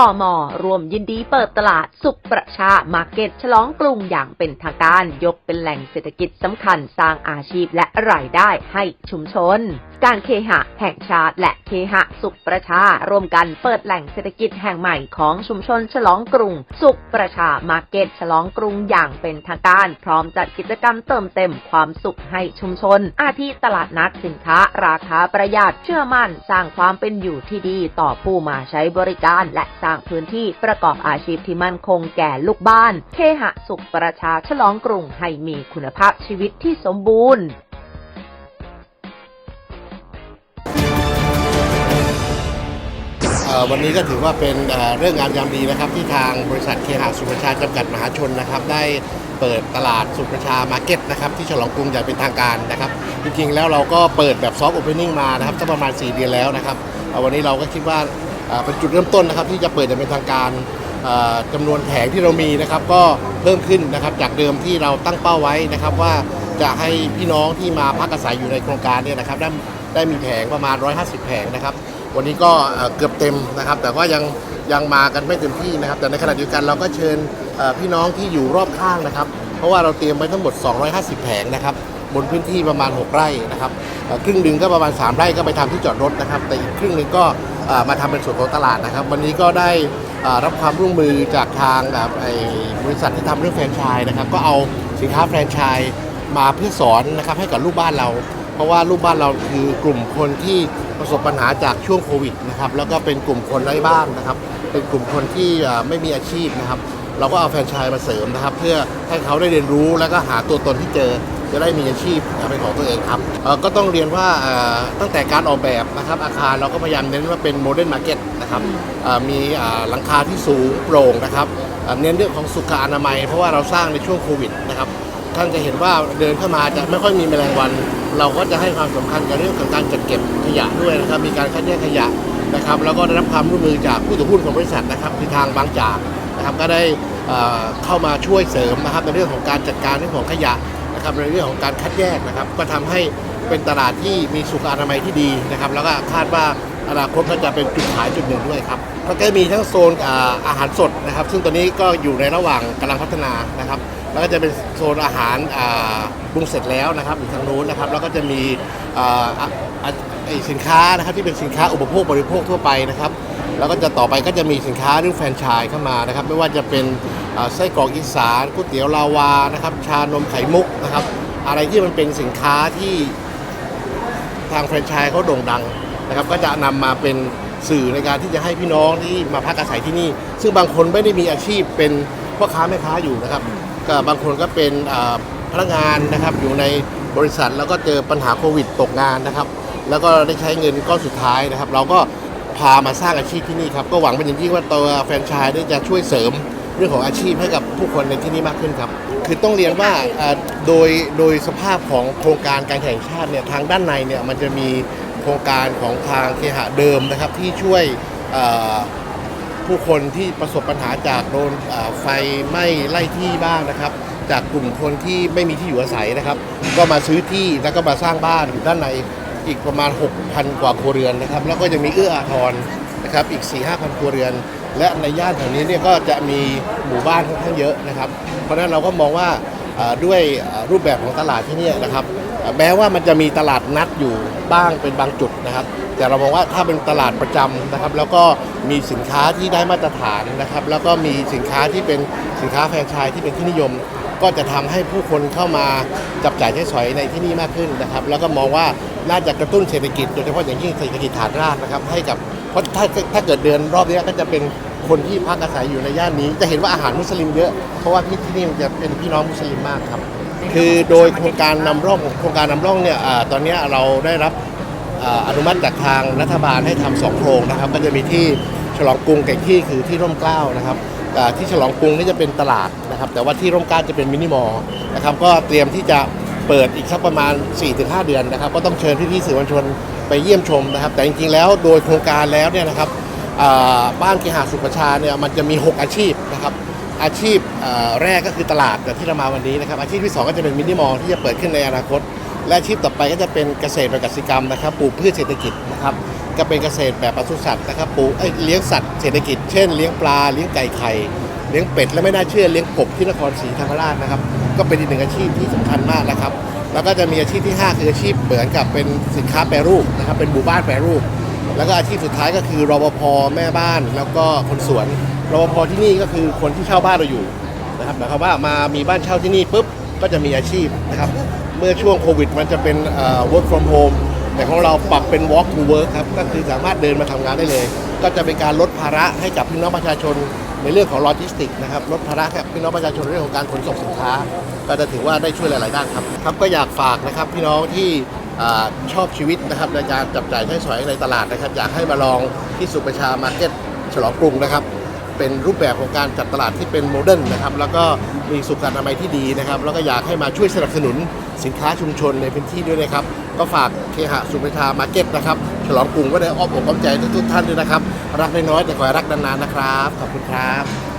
พอมอรวมยินดีเปิดตลาดสุขประชามาร์เก็ตฉลองกรุงอย่างเป็นทางการ ยกเป็นแหล่งเศรษฐกิจสำคัญสร้างอาชีพและรายได้ให้ชุมชน การเคหะแห่งชาติและเคหะสุขประชาร่วมกันเปิดแหล่งเศรษฐกิจแห่งใหม่ของชุมชนฉลองกรุง สุขประชามาร์เก็ตฉลองกรุงอย่างเป็นทางการ พร้อมจัดกิจกรรมเติมเต็มความสุขให้ชุมชน อาทิตลาดนัดสินค้า ราคาประหยัดเชื่อมั่น สร้างความเป็นอยู่ที่ดีต่อผู้มาใช้บริการและสร้างพื้นที่ประกอบอาชีพที่มั่นคงแก่ลูกบ้าน เคหะสุขประชาฉลองกรุงให้มีคุณภาพชีวิตที่สมบูรณ์วันนี้ก็ถือว่าเป็นเรื่องงามยามดีนะครับ ที่ทางบริษัทเคหะสุประชาจำกัดมหาชนนะครับ ได้เปิดตลาดสุประชามาร์เก็ตนะครับที่ฉลองกรุงอย่างเป็นทางการนะครับ จริงๆแล้วเราก็เปิดแบบซอฟต์โอเพนนิ่งมานะครับสักประมาณ 4 เดือนแล้วนะครับวันนี้เราก็คิดว่า เป็นจุดเริ่มต้นนะครับ ที่จะเปิดอย่างเป็นทางการเอ่อจำนวนแผงที่เรามีนะครับ ก็เพิ่มขึ้นนะครับจากเดิมที่เราตั้งเป้าไว้นะครับ ว่าจะให้พี่น้องที่มาพักอาศัยอยู่ในโครงการเนี่ยนะครับได้ได้มีแผงประมาณ 150 แผงนะครับ วันนี้ก็เกือบเต็มนะครับ แต่ก็ยังยังมากันไม่เต็มที่นะครับ แต่ในขณะเดียวกันเราก็เชิญพี่น้องที่อยู่รอบข้างนะครับ เพราะว่าเราเตรียมไว้ทั้งหมด 250 แผงนะครับบนพื้นที่ประมาณ 6 ไร่นะครับครึ่งหนึ่งก็ประมาณ 3 ไร่ก็ไปทำที่จอดรถนะครับ แต่อีกครึ่งหนึ่งก็ มาทำเป็นส่วนของตลาดนะครับ วันนี้ก็ได้รับความร่วมมือจากทางแบบไอ้บริษัทที่ทำเรื่องแฟรนไชส์นะครับ ก็เอาสินค้าแฟรนไชส์มาเพื่อสอนนะครับให้กับลูกบ้านเรา เพราะว่าลูกบ้านเราคือกลุ่มคนที่ประสบปัญหาจากช่วงโควิดนะครับแล้วก็เป็นกลุ่มคนไร้บ้านนะครับเป็นกลุ่มคนที่ไม่มีอาชีพนะครับ เราก็เอาแฟรนไชส์มาเสริมนะครับ เพื่อให้เขาได้เรียนรู้แล้วก็หาตัวตนที่เจอจะได้มีอาชีพเป็นของตัวเองครับเอ่อก็ต้องเรียนว่าเอ่อตั้งแต่การออกแบบนะครับอาคารเราก็พยายามเน้นว่าเป็นโมเดิร์นมาร์เก็ตนะครับเอ่อมีอ่าหลังคาที่สูงโปร่งนะครับเอ่อเน้นเรื่องของสุขอนามัย เพราะว่าเราสร้างในช่วงโควิดนะครับท่านจะเห็นว่าเดินเข้ามาจะไม่ค่อยมีแมลงวัน เราก็จะให้ความสำคัญกับเรื่องของการจัดเก็บขยะด้วยนะครับ มีการคัดแยกขยะนะครับแล้วก็ได้รับความร่วมมือจากผู้ถือหุ้นของบริษัทนะครับคือทางบางจากนะครับก็ได้เอ่อเข้ามาช่วยเสริมนะครับในเรื่องของการจัดการเรื่องของขยะ นะครับในเรื่องของการคัดแยกนะครับ ก็ทำให้เป็นตลาดที่มีสุขอนามัยที่ดีนะครับ แล้วก็คาดว่าอนาคตก็จะเป็นจุดขายจุดหนึ่งด้วยครับแล้วก็มีทั้งโซนอาอาหารสดนะครับ ซึ่งตอนนี้ก็อยู่ในระหว่างกำลังพัฒนานะครับ แล้วก็จะเป็นโซนอาหารปรุงเสร็จแล้วนะครับอยู่ทางนู้นนะครับ แล้วก็จะมีสินค้านะครับที่เป็นสินค้าอุปโภคบริโภคทั่วไปนะครับ แล้วก็จะต่อไปก็จะมีสินค้าเรื่องแฟรนไชส์เข้ามานะครับ ไม่ว่าจะเป็นไส้กรอกอีสานก๋วยเตี๋ยวลาวานะครับ ชานมไข่มุกนะครับ อะไรที่มันเป็นสินค้าที่ทางแฟรนไชส์เขาโด่งดังนะครับ ก็จะนำมาเป็นสื่อในการที่จะให้พี่น้องที่มาพักอาศัยที่นี่ ซึ่งบางคนไม่ได้มีอาชีพเป็นพ่อค้าแม่ค้าอยู่นะครับ ก็บางคนก็เป็นพนักงานนะครับอยู่ในบริษัทแล้วก็เจอปัญหาโควิดตกงานนะครับ แล้วก็ได้ใช้เงินก้อนสุดท้ายนะครับ เราก็พามาสร้างอาชีพที่นี่ครับก็หวังเป็นอย่างยิ่งว่าตัวแฟรนไชส์ได้จะช่วยเสริมเรื่องของอาชีพให้กับผู้คนในที่นี่มากขึ้นครับ คือต้องเรียนว่าโดยโดยสภาพของโครงการการแข่งชาติเนี่ยทางด้านในเนี่ยมันจะมีโครงการของทางเคหะเดิมนะครับที่ช่วย ผู้คนที่ประสบปัญหาจากโดนไฟไหม้ไล่ที่บ้างนะครับ จากกลุ่มคนที่ไม่มีที่อยู่อาศัยนะครับ ก็มาซื้อที่แล้วก็มาสร้างบ้านอยู่ด้านในอีกประมาณ 6,000 กว่าครัวเรือนนะครับ แล้วก็จะมีเอื้ออาทรนะครับอีก 4 5 0 0ครัวเรือน และในย่านแถวนี้เนี่ยก็จะมีหมู่บ้านค่อนข้างเยอะนะครับ เพราะฉะนั้นเราก็มองว่า ด้วยรูปแบบของตลาดที่นี่นะครับแม้ว่ามันจะมีตลาดนัดอยู่บ้างเป็นบางจุดนะครับ แต่เรามองว่าถ้าเป็นตลาดประจำนะครับ แล้วก็มีสินค้าที่ได้มาตรฐานนะครับ แล้วก็มีสินค้าที่เป็นสินค้าแฟรนไชส์ที่เป็นที่นิยม ก็จะทำให้ผู้คนเข้ามาจับจ่ายใช้สอยในที่นี่มากขึ้นนะครับ แล้วก็มองว่าน่าจะกระตุ้นเศรษฐกิจโดยเฉพาะอย่างยิ่งเศรษฐกิจฐานรากนะครับให้กับเพราะถ้าถ้าเกิดเดือนรอบนี้ก็จะเป็น คนที่พักอาศัยอยู่ในย่านนี้ จะเห็นว่าอาหารมุสลิมเยอะ เพราะว่าที่ที่นี่มันจะเป็นพี่น้องมุสลิมมากครับ คือโดยโครงการนำร่องโครงการนำร่องเนี่ยอาตอนนี้เราได้รับอ่าอนุมัติจากทางรัฐบาลให้ทำสองโครงนะครับ ก็จะมีที่ฉลองกรุงกับอีกที่คือที่ร่มเกล้านะครับอ่าที่ฉลองกรุงนี่จะเป็นตลาดนะครับ แต่ว่าที่ร่มเกล้าจะเป็นมินิมอลล์นะครับ ก็เตรียมที่จะเปิดอีกสักประมาณ 4-5 เดือนนะครับ ก็ต้องเชิญพี่ๆสื่อมวลชนไปเยี่ยมชมนะครับ แต่จริงๆแล้วโดยโครงการแล้วเนี่ยนะครับ บ้านเคหะสุขประชาเนี่ยมันจะมี 6 อาชีพนะครับอาชีพแรกก็คือตลาดแบบที่เรามาวันนี้นะครับอาชีพที่ 2 ก็จะเป็นมินิมอลที่จะเปิดขึ้นในอนาคต และอาชีพต่อไปก็จะเป็นเกษตรและกสิกรรมนะครับปลูกพืชเศรษฐกิจนะครับก็เป็นเกษตรแบบปศุสัตว์นะครับปลูกเเลี้ยงสัตว์เศรษฐกิจเช่นเลี้ยงปลาเลี้ยงไก่ไข่เลี้ยงเป็ดและไม่น่าเชื่อเลี้ยงกบที่นครศรีธรรมราชนะครับก็เป็นอีกหนึ่งอาชีพที่สำคัญมากนะครับ แล้วก็จะมีอาชีพที่ 5 คืออาชีพเหมือนกับเป็นสินค้าแปรรูปนะครับเป็นหมู่บ้านแปรรูป แล้วก็อาชีพสุดท้ายก็คือรปภแม่บ้านแล้วก็คนสวนรปภที่นี่ก็คือคนที่เช่าบ้านเราอยู่นะครับหมายความว่ามามีบ้านเช่าที่นี่ปุ๊บก็จะมีอาชีพนะครับ เมื่อช่วงโควิด มันจะเป็นเอ่อ work from home แต่ของเราปรับเป็น walk to work ครับ ก็คือสามารถเดินมาทำงานได้เลย ก็จะเป็นการลดภาระให้กับพี่น้องประชาชนในเรื่องของโลจิสติกนะครับ ลดภาระให้กับพี่น้องประชาชนในเรื่องของการขนส่งสินค้า ก็จะถือว่าได้ช่วยหลาย ๆ ด้านครับ ครับก็อยากฝากนะครับพี่น้องที่ ชอบชีวิตนะครับในการจับจ่ายใช้สอยในตลาดนะครับ อยากให้มาลองที่สุประชามาร์เก็ตฉลองกรุงนะครับ เป็นรูปแบบของการจัดตลาดที่เป็นโมเดิร์นนะครับ แล้วก็มีสุขอนามัยที่ดีนะครับ แล้วก็อยากให้มาช่วยสนับสนุนสินค้าชุมชนในพื้นที่ด้วยนะครับ ก็ฝากเคหะสุประชามาร์เก็ตนะครับ ฉลองกรุงก็ได้อ้อมอกอ้อมใจทุกท่านด้วยนะครับ รักน้อยแต่ขอรักนานๆนะครับ ขอบคุณครับ